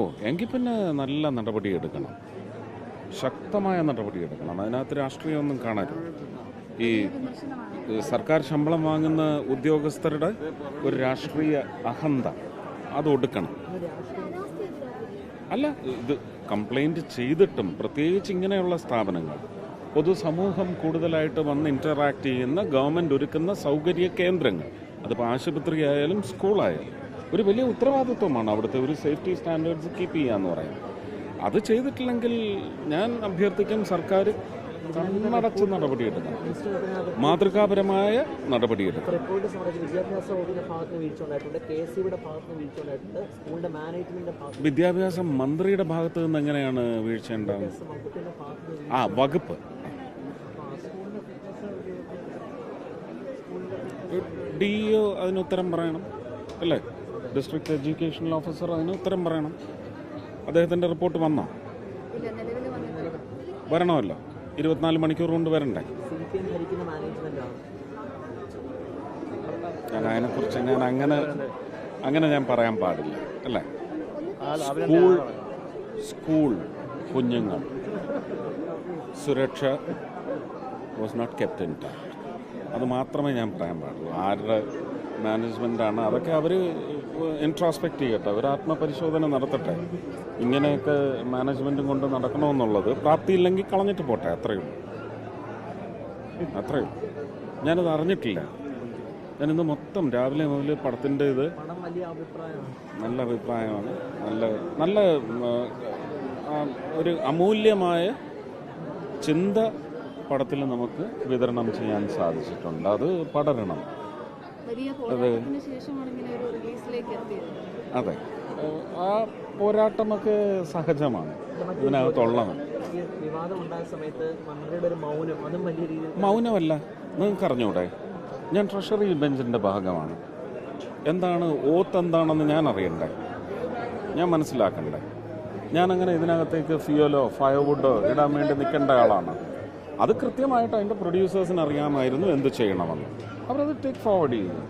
ഓ എങ്കിൽ പിന്നെ നല്ല നടപടി എടുക്കണം. ശക്തമായ നടപടി എടുക്കണം. അതിനകത്ത് രാഷ്ട്രീയമൊന്നും കാണരുത്. ഈ സർക്കാർ ശമ്പളം വാങ്ങുന്ന ഉദ്യോഗസ്ഥരുടെ ഒരു രാഷ്ട്രീയ അഹന്ത അത് ഒടുക്കണം. അല്ല ഇത് കംപ്ലൈന്റ് ചെയ്തിട്ടും പ്രത്യേകിച്ച് ഇങ്ങനെയുള്ള സ്ഥാപനങ്ങൾ പൊതുസമൂഹം കൂടുതലായിട്ട് വന്ന് ഇന്ററാക്ട് ചെയ്യുന്ന ഗവൺമെന്റ് ഒരുക്കുന്ന സൗകര്യ കേന്ദ്രങ്ങൾ അതിപ്പോൾ ആശുപത്രി ആയാലും സ്കൂളായാലും ഒരു വലിയ ഉത്തരവാദിത്വമാണ് അവിടുത്തെ ഒരു സേഫ്റ്റി സ്റ്റാൻഡേർഡ്സ് കീപ്പ് ചെയ്യുക എന്ന് പറയുന്നത്. അത് ചെയ്തിട്ടില്ലെങ്കിൽ ഞാൻ അഭ്യർത്ഥിക്കും സർക്കാർ കണ്ണടച്ച് നടപടിയെടുക്കണം മാതൃകാപരമായ നടപടിയെടുക്കണം വിദ്യാഭ്യാസ മന്ത്രിയുടെ ഭാഗത്ത് നിന്ന് എങ്ങനെയാണ് വീഴ്ച ഉണ്ടാകുന്നത് ആ വകുപ്പ്. ഡി ഒ അതിന് ഉത്തരം പറയണം അല്ലേ? ഡിസ്ട്രിക്ട് എഡ്യൂക്കേഷണൽ ഓഫീസർ അതിന് ഉത്തരം പറയണം. അദ്ദേഹത്തിന്റെ റിപ്പോർട്ട് വന്നോ? ഇല്ല നിലവിൽ വന്നിട്ടില്ല. വരണമല്ലോ. ഇരുപത്തിനാല് മണിക്കൂർ കൊണ്ട് വരണ്ടേ? ഞാൻ അതിനെക്കുറിച്ച് ഞാൻ അങ്ങനെ അങ്ങനെ ഞാൻ പറയാൻ പാടില്ല അല്ലേ? സ്കൂൾ സ്കൂൾ കുഞ്ഞുങ്ങൾ. സുരക്ഷ was not kept intact അത് മാത്രമേ ഞാൻ പറയാൻ പാടുള്ളൂ. ആരുടെ മാനേജ്മെന്റാണ് അതൊക്കെ അവർ ഇൻട്രോസ്പെക്ട് ചെയ്യട്ടെ. അവർ ആത്മപരിശോധന നടത്തട്ടെ. ഇങ്ങനെയൊക്കെ മാനേജ്മെന്റും കൊണ്ട് നടക്കണമെന്നുള്ളത് പ്രാപ്തിയില്ലെങ്കിൽ കളഞ്ഞിട്ട് പോട്ടെ. അത്രയും അത്രയും ഞാനത് അറിഞ്ഞിട്ടില്ല. ഞാനിന്ന് മൊത്തം രാവിലെ മുതൽ പടത്തിന്റെ ഇത് നല്ല അഭിപ്രായമാണ്. നല്ല നല്ല ഒരു അമൂല്യമായ ചിന്ത പടത്തിൽ നമുക്ക് വിതരണം ചെയ്യാൻ സാധിച്ചിട്ടുണ്ട്. അത് പടരണം. അതെ. ആ പോരാട്ടമൊക്കെ സഹജമാണ്. ഇതിനകത്തുള്ളത് ഈ വിവാദം ഉണ്ടായ സമയത്ത് മന്ത്രിയുടെ ഒരു മൗനം അതും വലിയ രീതിയിൽ മൗനമല്ല. നിങ്ങൾക്ക് അറിഞ്ഞൂടെ ഞാൻ ട്രഷറി ബെഞ്ചിന്റെ ഭാഗമാണ്. എന്താണ് ഓത്ത് എന്താണെന്ന് ഞാൻ അറിയണ്ടേ ഞാൻ മനസ്സിലാക്കണ്ടേ? ഞാനങ്ങനെ അങ്ങനെ ഇതിനകത്തേക്ക് ഫ്യൂലോ ഫയർവുഡോ ഇടാൻ വേണ്ടി നിൽക്കേണ്ട ആളാണ്. അത് കൃത്യമായിട്ട് അതിന്റെ പ്രൊഡ്യൂസേഴ്സിന് അറിയാമായിരുന്നു എന്ത് ചെയ്യണമെന്ന്. അവരത് ടേക്ക് ഫോർവേഡ് ചെയ്തു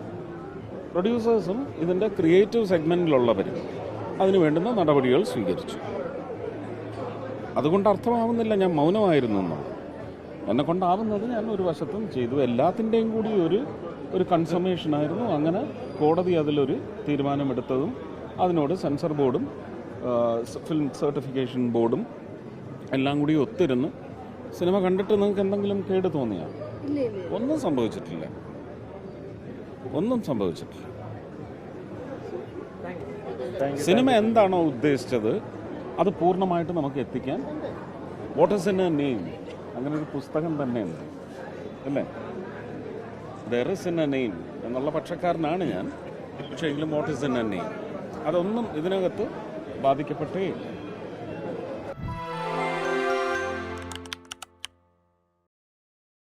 പ്രൊഡ്യൂസേഴ്സും ഇതിന്റെ ക്രിയേറ്റീവ് സെഗ്മെന്റിലുള്ളവരും അതിന് വേണ്ടുന്ന നടപടികൾ സ്വീകരിച്ചു. അതുകൊണ്ട് അർത്ഥമാവുന്നില്ല ഞാൻ മൗനമായിരുന്നു എന്നുള്ളത് എന്നെ കൊണ്ടാവുന്നത് ഞാൻ ഒരു വശത്തും ചെയ്തു. എല്ലാത്തിന്റെയും കൂടി ഒരു ഒരു കൺസമേഷനായിരുന്നു അങ്ങനെ കോടതി അതിലൊരു തീരുമാനമെടുത്തതും അതിനോട് സെൻസർ ബോർഡും ഫിലിം സർട്ടിഫിക്കേഷൻ ബോർഡും എല്ലാം കൂടി ഒത്തിരുന്ന് സിനിമ കണ്ടിട്ട് നിങ്ങൾക്ക് എന്തെങ്കിലും കേട് തോന്നിയാ? ഒന്നും സംഭവിച്ചിട്ടില്ല. ഒന്നും സംഭവിച്ചിട്ടില്ല. സിനിമ എന്താണോ ഉദ്ദേശിച്ചത് അത് പൂർണമായിട്ട് നമുക്ക് എത്തിക്കാൻ what is in a name അങ്ങനെ ഒരു പുസ്തകം തന്നെയുണ്ട്. അല്ലേ? There is in a name എന്നുള്ള പക്ഷക്കാരനാണ് ഞാൻ. പക്ഷേ എങ്കിലും what is in a name അതൊന്നും ഇതിനകത്ത് ബാധിക്കപ്പെട്ടേ ഇല്ല.